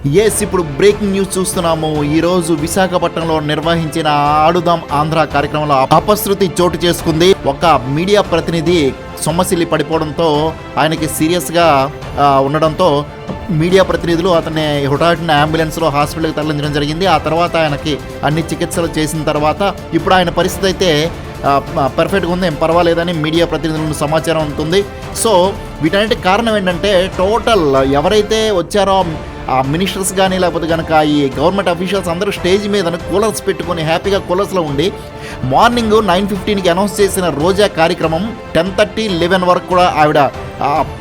Yes ఇప్పుడు breaking news చూస్తున్నాము. ఈరోజు విశాఖపట్నంలో నిర్వహించిన ఆడుదాం ఆంధ్ర కార్యక్రమంలో అపశృతి చోటు చేసుకుంది. ఒక మీడియా ప్రతినిధి సొమ్మసిల్లి పడిపోవడంతో ఆయనకి సీరియస్గా ఉండడంతో మీడియా ప్రతినిధులు అతన్ని హుటాటిన అంబులెన్స్లో హాస్పిటల్కి తరలించడం జరిగింది. ఆ తర్వాత ఆయనకి అన్ని చికిత్సలు చేసిన తర్వాత ఇప్పుడు ఆయన పరిస్థితి అయితే పర్ఫెక్ట్గా ఉంది ఏం పర్వాలేదని మీడియా ప్రతినిధుల నుండి సమాచారం ఉంటుంది. సో వీటన్నిటి కారణం ఏంటంటే టోటల్ ఎవరైతే వచ్చారో ఆ మినిస్టర్స్ కానీ లేకపోతే కనుక ఈ గవర్నమెంట్ అఫీషియల్స్ అందరూ స్టేజ్ మీద కూలర్స్ పెట్టుకొని హ్యాపీగా కూలర్స్లో ఉండి మార్నింగ్ నైన్ ఫిఫ్టీన్కి అనౌన్స్ చేసిన రోజా కార్యక్రమం టెన్ థర్టీ లెవెన్ వరకు కూడా ఆవిడ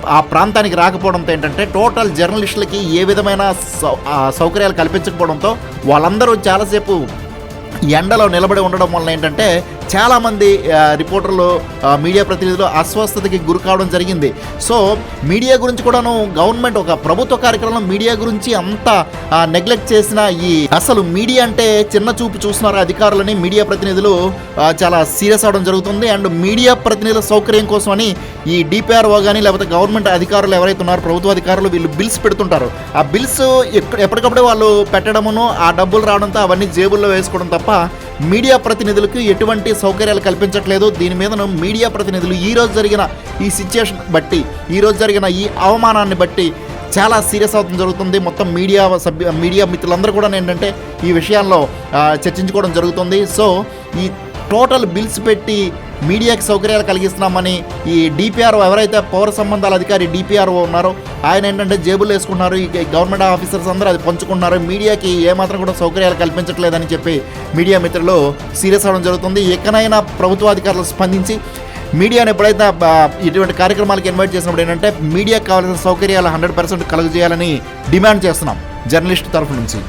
ఆ- ప్రాంతానికి రాకపోవడంతో ఏంటంటే టోటల్ జర్నలిస్టులకి ఏ విధమైన సౌ ఆ సౌకర్యాలు కల్పించకపోవడంతో వాళ్ళందరూ చాలాసేపు ఎండలో నిలబడి ఉండడం వల్ల ఏంటంటే చాలామంది రిపోర్టర్లు మీడియా ప్రతినిధులు అస్వస్థతకి గురి కావడం జరిగింది. సో మీడియా గురించి కూడాను గవర్నమెంట్ ఒక ప్రభుత్వ కార్యక్రమంలో మీడియా గురించి అంత నెగ్లెక్ట్ చేసిన ఈ అసలు మీడియా అంటే చిన్న చూపు చూస్తున్నారు అధికారులని. మీడియా ప్రతినిధులు చాలా సీరియస్ అవడం జరుగుతుంది. అండ్ మీడియా ప్రతినిధుల సౌకర్యం కోసమని ఈ డిపిఆర్ఓ కానీ లేకపోతే గవర్నమెంట్ అధికారులు ఎవరైతే ఉన్నారో ప్రభుత్వ అధికారులు వీళ్ళు బిల్స్ పెడుతుంటారు. ఆ బిల్స్ ఎప్పటికప్పుడు వాళ్ళు పెట్టడమును ఆ డబ్బులు రావడంతో అవన్నీ జేబుల్లో వేసుకోవడం తప్ప మీడియా ప్రతినిధులకు ఎటువంటి సౌకర్యాలు కల్పించట్లేదు. దీని మీదను మీడియా ప్రతినిధులు ఈరోజు జరిగిన ఈ సిచ్యుయేషన్ బట్టి ఈరోజు జరిగిన ఈ అవమానాన్ని బట్టి చాలా సీరియస్ అవుతుంది జరుగుతుంది. మొత్తం మీడియా సభ్య మీడియా మిత్రులందరూ కూడా ఏంటంటే ఈ విషయాల్లో చర్చించుకోవడం జరుగుతుంది. సో ఈ టోటల్ బిల్స్ పెట్టి మీడియాకి సౌకర్యాలు కలిగిస్తున్నామని ఈ డిపిఆర్ఓ ఎవరైతే పౌర సంబంధాల అధికారి డిపిఆర్ఓ ఉన్నారో ఆయన ఏంటంటే జేబులు వేసుకున్నారు ఈ గవర్నమెంట్ ఆఫీసర్స్ అందరూ అది పంచుకున్నారు మీడియాకి ఏమాత్రం కూడా సౌకర్యాలు కల్పించట్లేదని చెప్పి మీడియా మిత్రులు సీరియస్ అవ్వడం జరుగుతుంది. ఎక్కడైనా ప్రభుత్వ అధికారులు స్పందించి మీడియాను ఎప్పుడైతే ఇటువంటి కార్యక్రమాలకు ఇన్వైట్ చేసినప్పుడు ఏంటంటే మీడియాకి కావాల్సిన సౌకర్యాలు హండ్రెడ్ పర్సెంట్ కలుగజేయాలని డిమాండ్ చేస్తున్నాం జర్నలిస్ట్ తరఫు నుంచి.